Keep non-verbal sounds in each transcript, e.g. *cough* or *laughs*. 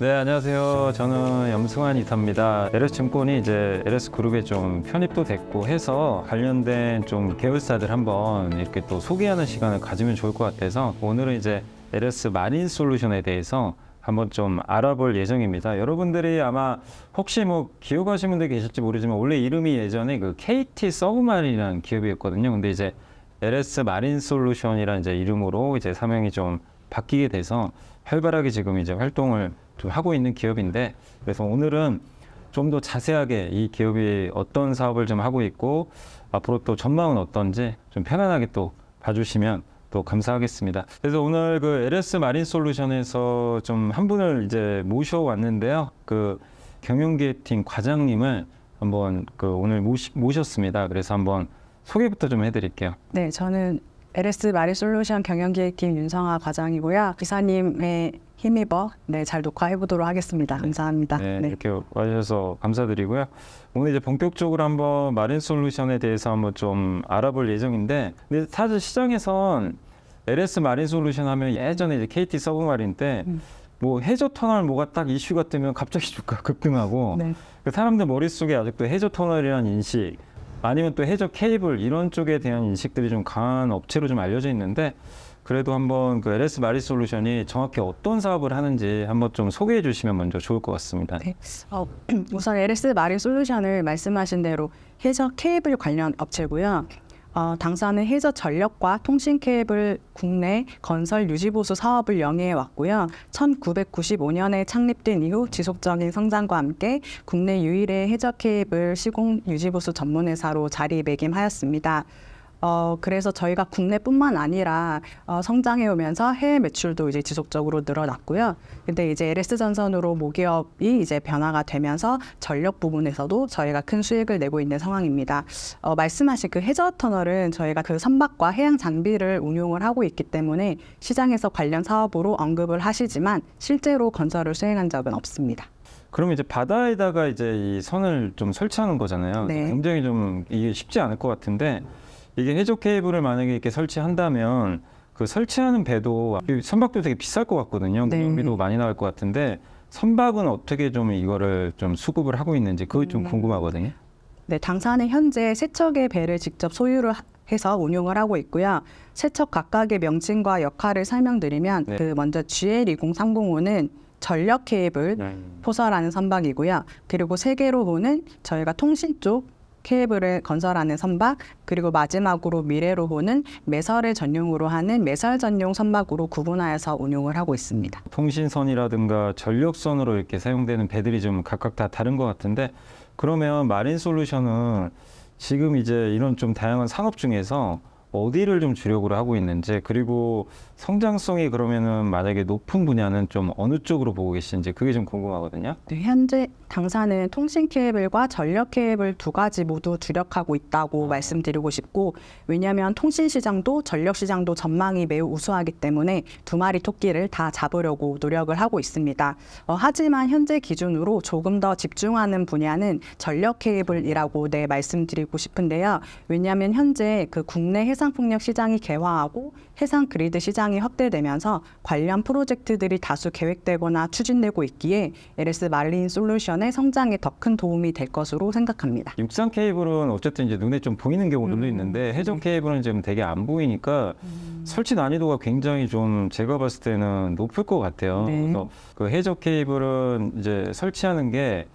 네, 안녕하세요. 저는 염승환 이사입니다. LS증권이 이제 LS그룹에 좀 편입도 됐고 해서 관련된 좀 계열사들 한번 이렇게 또 소개하는 시간을 가지면 좋을 것 같아서 오늘은 이제 LS 마린 솔루션에 대해서 한번 좀 알아볼 예정입니다. 여러분들이 아마 혹시 뭐 기억하시는 분들 계실지 모르지만 원래 이름이 예전에 그 KT 서브마린이라는 기업이었거든요. 근데 이제 LS 마린 솔루션이라는 이제 이름으로 이제 사명이 좀 바뀌게 돼서 활발하게 지금 이제 활동을 좀 하고 있는 기업인데 그래서 오늘은 좀 더 자세하게 이 기업이 어떤 사업을 좀 하고 있고 앞으로 또 전망은 어떤지 좀 편안하게 또 봐주시면 또 감사하겠습니다. 그래서 오늘 그 LS 마린 솔루션에서 좀 한 분을 이제 모셔왔는데요. 그 경영기획팀 과장님을 한번 그 오늘 모시, 모셨습니다. 그래서 한번 소개부터 좀 해드릴게요. 네, 저는 LS 마리솔루션 경영기획팀 윤성아 과장이고요. 기사님의 힘입어 네, 잘 녹화해 보도록 하겠습니다. 감사합니다. 네, 네. 이렇게 와주셔서 감사드리고요. 오늘 이제 본격적으로 한번 마린 솔루션에 대해서 한번 좀 알아볼 예정인데, 근데 사실 시장에선 LS 마린 솔루션 하면 예전에 이제 KT 서브마린 때 음. 뭐 해저 터널 뭐가 딱 이슈가 뜨면 갑자기 주가 급등하고 네. 그 사람들 머릿속에 아직도 해저 터널이라는 인식 아니면 또 해저 케이블 이런 쪽에 대한 인식들이 좀 강한 업체로 좀 알려져 있는데 그래도 한번 그 LS 마리 솔루션이 정확히 어떤 사업을 하는지 한번 좀 소개해 주시면 먼저 좋을 것 같습니다. 네. 어, *clears throat* 우선 LS 마린 솔루션을 말씀하신 대로 해저 케이블 관련 업체고요. 어, 당사는 해저 전력과 통신 케이블 국내 건설 유지보수 사업을 영위해 왔고요. 1995년에 창립된 이후 지속적인 성장과 함께 국내 유일의 해저 케이블 시공 유지보수 전문 회사로 자리매김하였습니다. 어, 그래서 저희가 국내뿐만 아니라 어, 성장해 오면서 해외 매출도 이제 지속적으로 늘어났고요. 근데 이제 LS 전선으로 모기업이 이제 변화가 되면서 전력 부분에서도 저희가 큰 수익을 내고 있는 상황입니다. 어, 말씀하신 그 해저 터널은 저희가 그 선박과 해양 장비를 운용을 하고 있기 때문에 시장에서 관련 사업으로 언급을 하시지만 실제로 건설을 수행한 적은 없습니다. 그러면 이제 바다에다가 이제 이 선을 좀 설치하는 거잖아요. 네. 굉장히 좀 이게 쉽지 않을 것 같은데 이게 해저 케이블을 만약에 이렇게 설치한다면 그 설치하는 배도 이 선박도 되게 비쌀 것 같거든요. 네. 경비도 많이 나올 것 같은데 선박은 어떻게 좀 이거를 좀 수급을 하고 있는지 그게 좀 음. 궁금하거든요. 네, 당사는 현재 세척의 배를 직접 소유를 하- 해서 운용을 하고 있고요. 세척 각각의 명칭과 역할을 설명드리면 네. 그 먼저 GL20305는 전력 케이블 포설하는 선박이고요. 그리고 세 개로 보는 저희가 통신 쪽 케이블을 건설하는 선박, 그리고 마지막으로 미래로 보는 매설을 전용으로 하는 매설 전용 선박으로 구분하여서 운용을 하고 있습니다. 통신선이라든가 전력선으로 이렇게 사용되는 배들이 좀 각각 다 다른 것 같은데 그러면 마린 솔루션은 지금 이제 이런 좀 다양한 산업 중에서 어디를 좀 주력으로 하고 있는지 그리고 성장성이 그러면은 만약에 높은 분야는 좀 어느 쪽으로 보고 계신지 그게 좀 궁금하거든요. 네, 현재 당사는 통신 케이블과 전력 케이블 두 가지 모두 주력하고 있다고 말씀드리고 싶고 왜냐하면 통신 시장도 전력 시장도 전망이 매우 우수하기 때문에 두 마리 토끼를 다 잡으려고 노력을 하고 있습니다. 어, 하지만 현재 기준으로 조금 더 집중하는 분야는 전력 케이블이라고 네 말씀드리고 싶은데요. 왜냐하면 현재 그 국내 해상 풍력 시장이 개화하고 해상 그리드 시장이 확대되면서 관련 프로젝트들이 다수 계획되거나 추진되고 있기에 LS 마린 솔루션의 성장에 더 큰 도움이 될 것으로 생각합니다. 육상 케이블은 어쨌든 이제 눈에 좀 보이는 경우들도 음. 있는데 해저 케이블은 지금 되게 안 보이니까 설치 난이도가 굉장히 좀 제가 봤을 때는 높을 것 같아요. 네. 그래서 그 해저 케이블은 이제 설치하는 게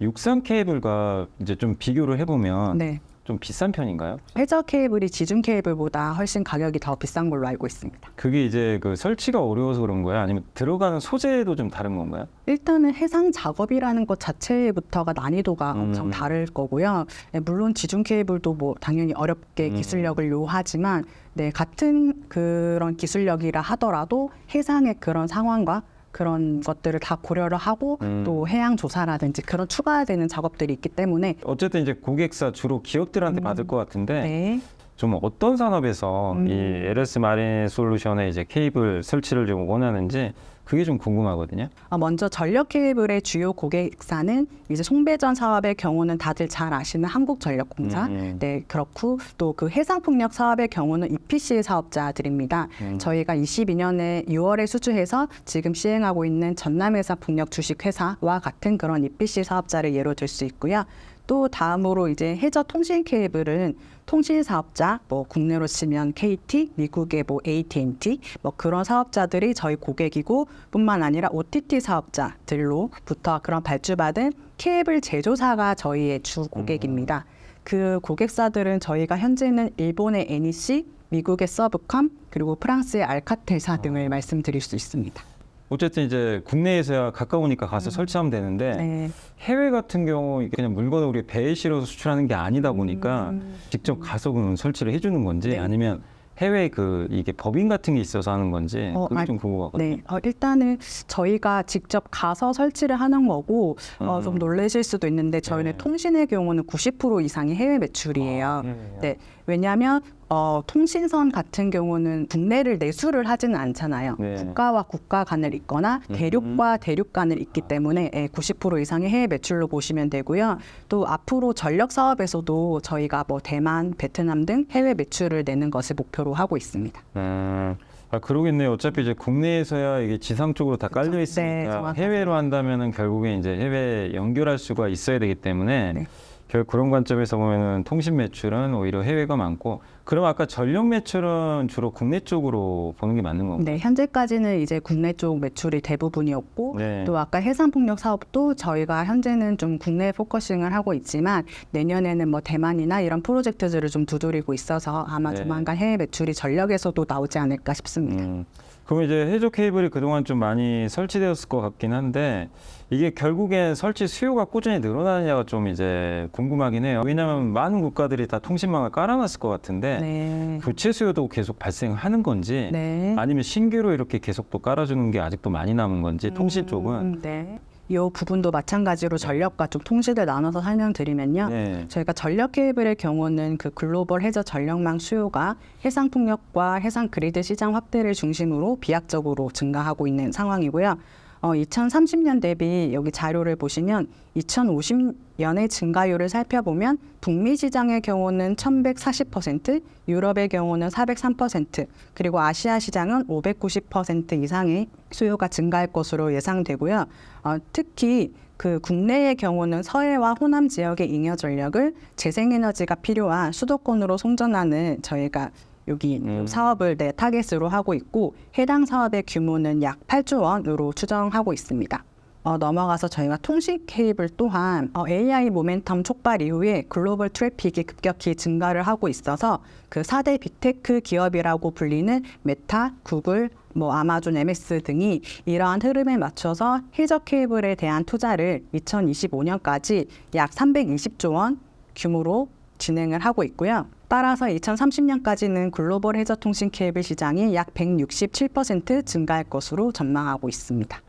육상 케이블과 이제 좀 비교를 해보면 네. 좀 비싼 편인가요? 해저 케이블이 지중 케이블보다 훨씬 가격이 더 비싼 걸로 알고 있습니다. 그게 이제 그 설치가 어려워서 그런 거야? 아니면 들어가는 소재도 좀 다른 건가요? 일단은 해상 작업이라는 것 자체부터가 난이도가 음. 엄청 다를 거고요. 네, 물론 지중 케이블도 뭐 당연히 어렵게 음. 기술력을 요하지만 네, 같은 그런 기술력이라 하더라도 해상의 그런 상황과 그런 것들을 다 고려를 하고 음. 또 해양 조사라든지 그런 추가되는 작업들이 있기 때문에 어쨌든 이제 고객사 주로 기업들한테 음. 받을 것 같은데 네. 좀 어떤 산업에서 음. 이 LS 마린 솔루션의 이제 케이블 설치를 좀 원하는지 그게 좀 궁금하거든요. 어, 먼저 전력 케이블의 주요 고객사는 이제 송배전 사업의 경우는 다들 잘 아시는 한국전력공사, 음. 네 그렇고 또 그 해상풍력 사업의 경우는 EPC 사업자들입니다. 음. 저희가 22년에 6월에 수주해서 지금 시행하고 있는 전남해상 풍력 주식회사와 같은 그런 EPC 사업자를 예로 들 수 있고요. 또 다음으로 이제 해저 통신 케이블은 통신 사업자, 뭐 국내로 치면 KT, 미국의 뭐 AT&T, 뭐 그런 사업자들이 저희 고객이고 뿐만 아니라 OTT 사업자들로부터 그런 발주받은 케이블 제조사가 저희의 주 고객입니다. 그 고객사들은 저희가 현재는 일본의 NEC, 미국의 서브컴, 그리고 프랑스의 알카텔사 등을 말씀드릴 수 있습니다. 어쨌든 이제 국내에서야 가까우니까 가서 설치하면 되는데 음. 네. 해외 같은 경우 이게 그냥 물건을 우리 배에 실어서 수출하는 게 아니다 보니까 직접 가서 그럼 설치를 해주는 건지 음. 네. 아니면 해외 그 이게 법인 같은 게 있어서 하는 건지 어, 그게 알- 좀 궁금하거든요. 네, 어, 일단은 저희가 직접 가서 설치를 하는 거고 어, 좀 음. 놀라실 수도 있는데 저희는 네. 통신의 경우는 90% 이상이 해외 매출이에요. 아, 네, 왜냐하면 어, 통신선 같은 경우는 국내를 내수를 하지는 않잖아요. 네. 국가와 국가 간을 잇거나 음. 대륙과 대륙 간을 잇기 때문에 예, 90% 이상의 해외 매출로 보시면 되고요. 또 앞으로 전력 사업에서도 저희가 뭐 대만, 베트남 등 해외 매출을 내는 것을 목표로 하고 있습니다. 음, 아 그러겠네요. 어차피 이제 국내에서야 이게 지상 쪽으로 다 깔려 네, 있으니까 정확하게. 해외로 한다면은 결국에 이제 해외 연결할 수가 있어야 되기 때문에 네. 결 그런 관점에서 보면은 통신 매출은 오히려 해외가 많고 그럼 아까 전력 매출은 주로 국내 쪽으로 보는 게 맞는 건가요? 네, 현재까지는 이제 국내 쪽 매출이 대부분이었고 네. 또 아까 해상풍력 사업도 저희가 현재는 좀 국내 포커싱을 하고 있지만 내년에는 뭐 대만이나 이런 프로젝트들을 좀 두드리고 있어서 아마 네. 조만간 해외 매출이 전력에서도 나오지 않을까 싶습니다. 음, 그럼 이제 해저 케이블이 그동안 좀 많이 설치되었을 것 같긴 한데 이게 결국엔 설치 수요가 꾸준히 늘어나느냐가 좀 이제 궁금하긴 해요. 왜냐하면 많은 국가들이 다 통신망을 깔아놨을 것 같은데 네. 교체 수요도 계속 발생하는 건지 네. 아니면 신규로 이렇게 계속 또 깔아주는 게 아직도 많이 남은 건지 통신 쪽은 음, 네. 이 부분도 마찬가지로 전력과 좀 통신을 나눠서 설명드리면요. 네. 저희가 전력 케이블의 경우는 그 글로벌 해저 전력망 수요가 해상 풍력과 해상 그리드 시장 확대를 중심으로 비약적으로 증가하고 있는 상황이고요. 어, 2030년 대비 여기 자료를 보시면 2050 년의 증가율을 살펴보면 북미 시장의 경우는 1140%, 유럽의 경우는 403%, 그리고 아시아 시장은 590% 이상의 수요가 증가할 것으로 예상되고요. 어, 특히 그 국내의 경우는 서해와 호남 지역의 잉여 전력을 재생에너지가 필요한 수도권으로 송전하는 저희가 여기 음. 사업을 네, 타겟으로 하고 있고 해당 사업의 규모는 약 8조 원으로 추정하고 있습니다. 어, 넘어가서 저희가 통신 케이블 또한 어, AI 모멘텀 촉발 이후에 글로벌 트래픽이 급격히 증가를 하고 있어서 그 4대 빅테크 기업이라고 불리는 메타, 구글, 뭐 아마존, MS 등이 이러한 흐름에 맞춰서 해저 케이블에 대한 투자를 2025년까지 약 320조 원 규모로 진행을 하고 있고요. 따라서 2030년까지는 글로벌 해저 통신 케이블 시장이 약 167% 증가할 것으로 전망하고 있습니다.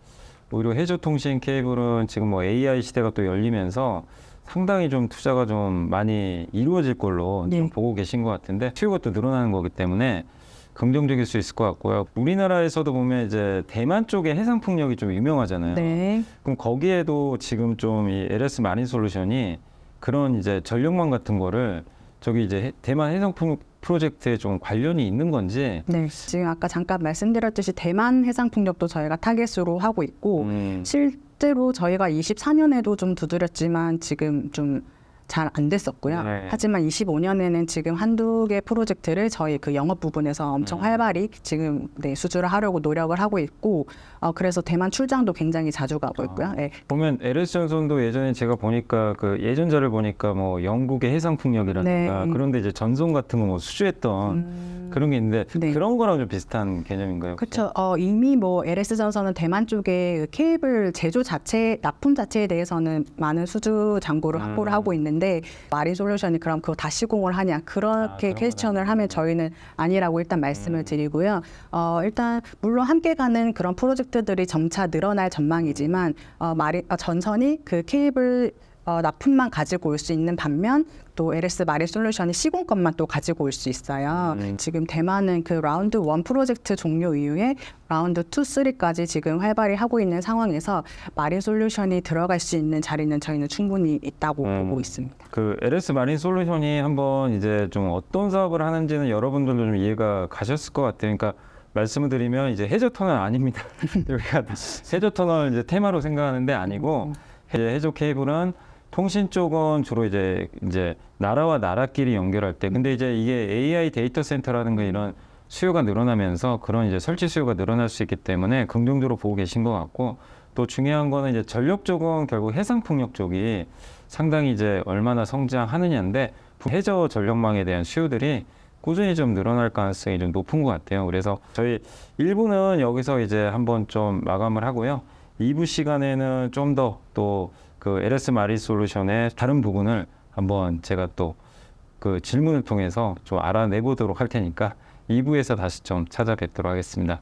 오히려 해저 통신 케이블은 지금 뭐 AI 시대가 또 열리면서 상당히 좀 투자가 좀 많이 이루어질 걸로 좀 네. 보고 계신 것 같은데 수요가 또 늘어나는 거기 때문에 긍정적일 수 있을 것 같고요. 우리나라에서도 보면 이제 대만 쪽에 해상 풍력이 좀 유명하잖아요. 네. 그럼 거기에도 지금 좀 이 LS 마린 솔루션이 그런 이제 전력망 같은 거를 저기 이제 해- 대만 해상 풍력 프로젝트에 좀 관련이 있는 건지 네. 지금 아까 잠깐 말씀드렸듯이 대만 해상 풍력도 저희가 타겟으로 하고 있고 음, 실제로 저희가 24년에도 좀 두드렸지만 지금 좀 잘 안 됐었고요. 네. 하지만 25년에는 지금 한두 개 프로젝트를 저희 그 영업 부분에서 엄청 음. 활발히 지금 네, 수주를 하려고 노력을 하고 있고 어, 그래서 대만 출장도 굉장히 자주 가고 있고요. 네. 보면 LS 전선도 예전에 제가 보니까 그 예전자를 보니까 뭐 영국의 해상 풍력이라든가 네. 그런데 이제 전선 같은 거 뭐 수주했던 음, 그런 게 있는데 네. 그런 거랑 좀 비슷한 개념인가요? 그렇죠. 어, 이미 뭐 LS 전선은 대만 쪽에 그 케이블 제조 자체 납품 자체에 대해서는 많은 수주 잔고를 음. 확보를 하고 있는데 마린 솔루션이 그럼 그거 다 시공을 하냐 아, 그렇게 그런 퀘스천을 건 하면 저희는 아니라고 일단 말씀을 음. 드리고요. 어, 일단 물론 함께 가는 그런 프로젝트들이 점차 늘어날 전망이지만 어, 마리 어, 전선이 그 케이블 어, 납품만 가지고 올 수 있는 반면 또 LS 마린 솔루션이 시공권만 또 가지고 올 수 있어요. 음. 지금 대만은 그 라운드 원 프로젝트 종료 이후에 라운드 투, 쓰리까지 지금 활발히 하고 있는 상황에서 마린 솔루션이 들어갈 수 있는 자리는 저희는 충분히 있다고 음. 보고 있습니다. 그 LS 마린 솔루션이 한번 이제 좀 어떤 사업을 하는지는 여러분들도 좀 이해가 가셨을 것 같아요. 그러니까 말씀을 드리면 이제 해저 터널 아닙니다. *laughs* 우리가 *laughs* 해저 터널 이제 테마로 생각하는데 아니고 이제 해저 케이블은 통신 쪽은 주로 이제 이제 나라와 나라끼리 연결할 때 근데 이제 이게 AI 데이터 센터라는 거 이런 수요가 늘어나면서 그런 이제 설치 수요가 늘어날 수 있기 때문에 긍정적으로 보고 계신 것 같고 또 중요한 거는 이제 전력 쪽은 결국 해상 풍력 쪽이 상당히 이제 얼마나 성장하느냐인데 해저 전력망에 대한 수요들이 꾸준히 좀 늘어날 가능성이 좀 높은 것 같아요. 그래서 저희 1부는 여기서 이제 한번 좀 마감을 하고요. 2부 시간에는 좀 더 또 그 LS 마리 솔루션의 다른 부분을 한번 제가 또 그 질문을 통해서 좀 알아내보도록 할 테니까 2부에서 다시 좀 찾아뵙도록 하겠습니다.